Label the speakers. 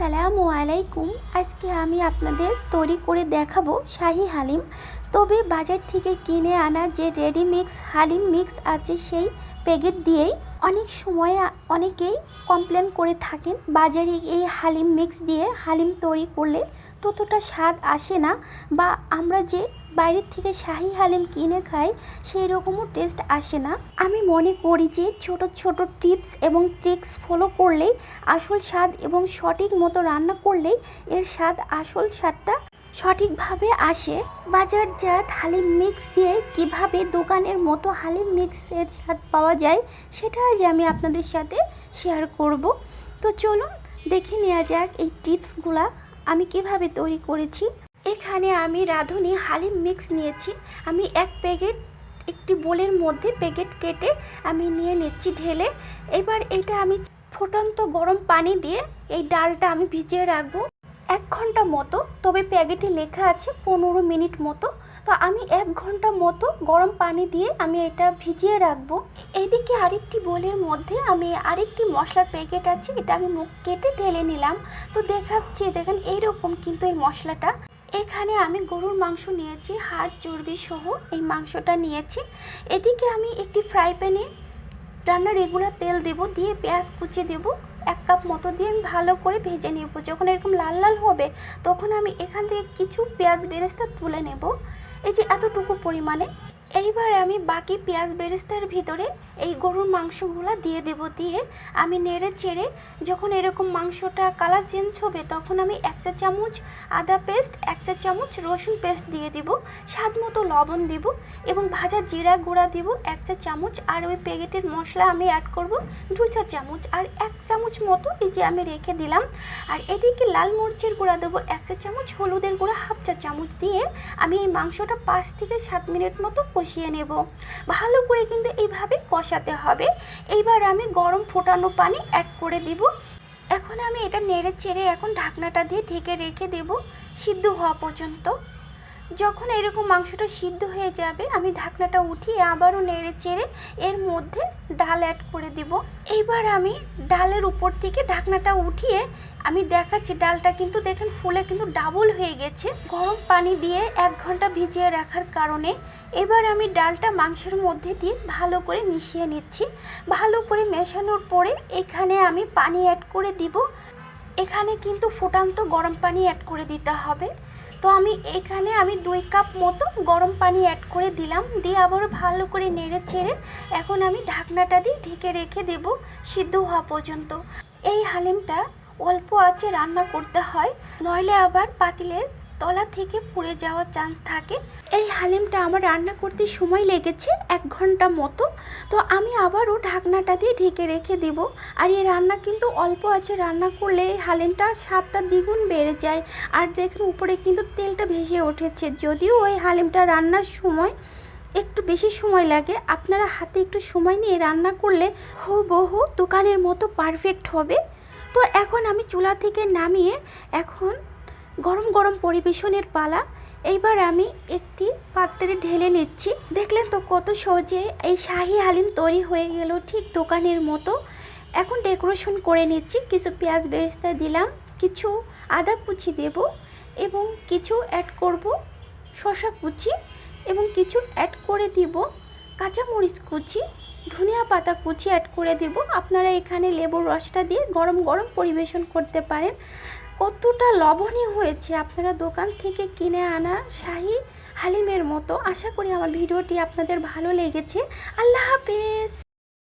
Speaker 1: আসসালামু আলাইকুম। আজকে আমি আপনাদের তৈরি করে দেখাবো শাহি হালিম। তবে বাজার থেকে কিনে আনা যে রেডি মিক্স হালিম মিক্স আছে সেই প্যাকেট দিয়েই অনেক সময় অনেকেই কমপ্লেন করে থাকেন। বাজারে এই হালিম মিক্স দিয়ে হালিম তৈরি করলে ততটা স্বাদ আসে না বা আমরা যে বাইরের থেকে শাহি হালিম কিনে খাই সেই রকমও টেস্ট আসে না। আমি মনে করি যে ছোট ছোট টিপস এবং ট্রিক্স ফলো করলেই আসল স্বাদ এবং সঠিক মতো রান্না করলেই এর স্বাদ, আসল স্বাদটা সঠিকভাবে আসে বাজারজাত হালিম মিক্স দিয়ে কীভাবে দোকানের মতো হালিম মিক্সের স্বাদ পাওয়া যায় সেটা আজ আমি আপনাদের সাথে শেয়ার করব। তো চলুন দেখে নেওয়া যাক এই টিপসগুলা আমি কীভাবে তৈরি করেছি। এখানে আমি রাঁধুনি হালিম মিক্স নিয়েছি। আমি এক প্যাকেট, একটি বোলের মধ্যে প্যাকেট কেটে আমি নিয়ে নিচ্ছি ঢেলে। এবার এটা আমি ফুটন্ত গরম পানি দিয়ে এই ডালটা আমি ভিজিয়ে রাখব। এক ঘণ্টা মতো, তবে প্যাকেটে লেখা আছে পনেরো মিনিট মতো। তো আমি এক ঘণ্টা মতো গরম পানি দিয়ে আমি এটা ভিজিয়ে রাখব। এদিকে আরেকটি বোলের মধ্যে আমি আরেকটি মশলার প্যাকেট আছে, এটা আমি মুখ কেটে ঢেলে নিলাম। তো দেখাচ্ছি, দেখেন এইরকম কিন্তু এই মশলাটা। এখানে আমি গরুর মাংস নিয়েছি, হাড় চর্বি সহ এই মাংসটা নিয়েছি। এদিকে আমি একটি ফ্রাই প্যানে রান্নার রেগুলার তেল দেব, দিয়ে পেঁয়াজ কুচিয়ে দেব, এক কাপ মতো দিয়ে আমি ভালো করে ভেজে নেব। যখন এরকম লাল লাল হবে, তখন আমি এখান থেকে কিছু পেঁয়াজ বেরেস্তা তুলে নেব। এই যে এতটুকু পরিমাণে এইবার আমি বাকি পেঁয়াজ বেরেস্তার ভিতরে এই গরুর মাংসগুলো দিয়ে দেব, দিয়ে আমি নেড়ে চেড়ে যখন এরকম মাংসটা কালার চেঞ্জ হবে তখন আমি এক চা চামচ আদা পেস্ট এক চা চামচ রসুন পেস্ট দিয়ে দিব, স্বাদ মতো লবণ দিব এবং ভাজা জিরা গুঁড়া দিব, এক চা চামচ আর ওই প্যাকেটের মশলা আমি অ্যাড করব, দু চা চামচ আর এক চামচ মতো এই যে আমি রেখে দিলাম। আর এদিকে লাল মরিচের গুঁড়া দেবো, এক চা চামচ হলুদের গুঁড়া, হাফ চা চামচ দিয়ে আমি এই মাংসটা পাঁচ থেকে সাত মিনিট মতো কষিয়ে নেব। ভালো করে কিন্তু এইভাবে কষাতে হবে। এইবার আমি গরম ফোটানো পানি অ্যাড করে দিব। এখন আমি এটা নেড়ে চেড়ে এখন ঢাকনাটা দিয়ে ঢেকে রেখে দেব। সিদ্ধ হওয়া পর্যন্ত। যখন এরকম মাংসটা সিদ্ধ হয়ে যাবে, আমি ঢাকনাটা উঠিয়ে আবারও নেড়ে চেড়ে এর মধ্যে ডাল অ্যাড করে দিব। এইবার আমি ডালের উপর থেকে ঢাকনাটা উঠিয়ে আমি দেখাচ্ছি, ডালটা কিন্তু দেখেন ফুলে কিন্তু ডাবল হয়ে গেছে। গরম পানি দিয়ে এক ঘণ্টা ভিজিয়ে রাখার কারণে এবার আমি ডালটা মাংসের মধ্যে দিয়ে ভালো করে মিশিয়ে নিচ্ছি। ভালো করে মেশানোর পরে এখানে আমি পানি অ্যাড করে দিব। এখানে কিন্তু ফুটান্ত গরম পানি অ্যাড করে দিতে হবে। তো আমি এখানে আমি দুই কাপ মতো গরম পানি অ্যাড করে দিলাম। দিয়ে আবারও ভালো করে নেড়ে ছেড়ে এখন আমি ঢাকনাটা দিয়ে ঢেকে রেখে দেব সিদ্ধ হওয়া পর্যন্ত। এই হালিমটা অল্প আঁচে রান্না করতে হয়, নইলে আবার পাতিলের তলা থেকে পুড়ে যাওয়ার চান্স থাকে। এই হালিমটা আমার রান্না করতে সময় লেগেছে এক ঘণ্টা মতো। তো আমি আবারও ঢাকনাটা দিয়ে ঢেকে রেখে দেব। আর এই রান্না কিন্তু অল্প আছে, রান্না করলে এই হালিমটা স্বাদটা দ্বিগুণ বেড়ে যায়। আর দেখুন, উপরে কিন্তু তেলটা ভেসে উঠেছে। যদিও ওই হালিমটা রান্নার সময় একটু বেশি সময় লাগে, আপনারা হাতে একটু সময় নিয়ে রান্না করলে হুবহু দোকানের মতো পারফেক্ট হবে। তো এখন আমি চুলা থেকে নামিয়ে এখন গরম গরম পরিবেশনের পালা। এইবার আমি একটি পাত্রে ঢেলে নিচ্ছি। দেখলেন তো কত সহজে এই শাহি হালিম তৈরি হয়ে গেল ঠিক দোকানের মতো। এখন ডেকোরেশন করে নিচ্ছি। কিছু পেঁয়াজ বেরেস্তা দিলাম, কিছু আদা কুচি দেব এবং কিছু অ্যাড করব শশা কুচি এবং কিছু অ্যাড করে দিব কাঁচামরিচ কুচি, ধনিয়া পাতা কুচি অ্যাড করে দেব। আপনারা এখানে লেবুর রসটা দিয়ে গরম গরম পরিবেশন করতে পারেন। কতটা লবণী হয়েছে আপনারা দোকান থেকে কিনে আনা শাহি হালিমের মতো। আশা করি আমার ভিডিওটি আপনাদের ভালো লেগেছে। আল্লাহ হাফেজ।